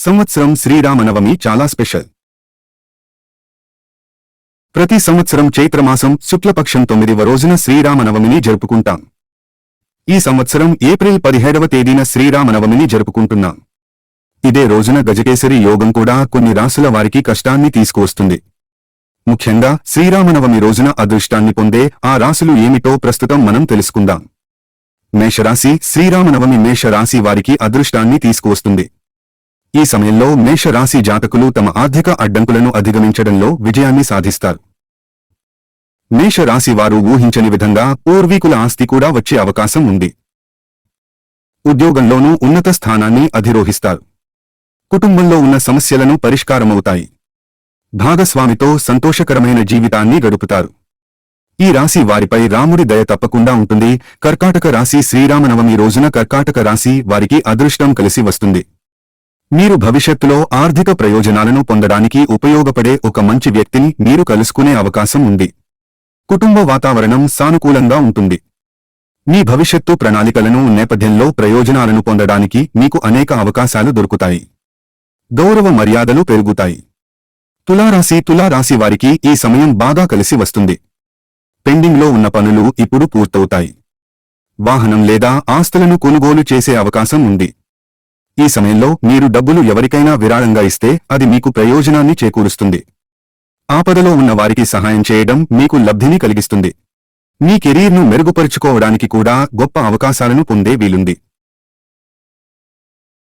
సంవత్సరం శ్రీరామనవమి చాలా స్పెషల్. ప్రతి సంవత్సరం చైత్రమాసం శుక్లపక్షం తొమ్మిదివ రోజున శ్రీరామనవమిని జరుపుకుంటాం. ఈ సంవత్సరం ఏప్రిల్ పదిహేడవ తేదీన శ్రీరామనవమిని జరుపుకుంటున్నాం. ఇదే రోజున గజకేసరి యోగం కూడా కొన్ని రాసుల వారికి కష్టాన్ని తీసుకువస్తుంది. ముఖ్యంగా శ్రీరామనవమి రోజున అదృష్టాన్ని పొందే ఆ రాసులు ఏమిటో ప్రస్తుతం మనం తెలుసుకుందాం. మేషరాశి శ్రీరామనవమి మేషరాశి వారికి అదృష్టాన్ని తీసుకువస్తుంది. ఈ సమయంలో మేషరాశి జాతకులు తమ ఆర్థిక అడ్డంకులను అధిగమించడంలో విజయాన్ని సాధిస్తారు. మేషరాశి వారు ఊహించని విధంగా పూర్వీకుల ఆస్తి కూడా వచ్చే అవకాశం ఉంది. ఉద్యోగంలోనూ ఉన్నత స్థానాన్ని అధిరోహిస్తారు. కుటుంబంలో ఉన్న సమస్యలను పరిష్కారమవుతాయి. భాగస్వామితో సంతోషకరమైన జీవితాన్ని గడుపుతారు. ఈ రాశి వారిపై రాముడి దయ తప్పకుండా ఉంటుంది. కర్కాటక రాశి శ్రీరామనవమి రోజున కర్కాటక రాశి వారికి అదృష్టం కలిసి వస్తుంది. మీరు భవిష్యత్తులో ఆర్థిక ప్రయోజనాలను పొందడానికి ఉపయోగపడే ఒక మంచి వ్యక్తిని మీరు కలుసుకునే అవకాశం ఉంది. కుటుంబ వాతావరణం సానుకూలంగా ఉంటుంది. మీ భవిష్యత్తు ప్రణాళికలను నేపథ్యంలో ప్రయోజనాలను పొందడానికి మీకు అనేక అవకాశాలు దొరుకుతాయి. గౌరవ మర్యాదలు పెరుగుతాయి. తులారాశి తులారాశి వారికి ఈ సమయం బాగా కలిసి వస్తుంది. పెండింగ్లో ఉన్న పనులు ఇప్పుడు పూర్తవుతాయి. వాహనం లేదా ఆస్తులను కొనుగోలు చేసే అవకాశం ఉంది. ఈ సమయంలో మీరు డబ్బులు ఎవరికైనా విరాళంగా ఇస్తే అది మీకు ప్రయోజనాన్ని చేకూరుస్తుంది. ఆపదలో ఉన్న వారికి సహాయం చేయడం మీకు లబ్ధిని కలిగిస్తుంది. మీ కెరీర్ను మెరుగుపరుచుకోవడానికి కూడా గొప్ప అవకాశాలను పొందే వీలుంది.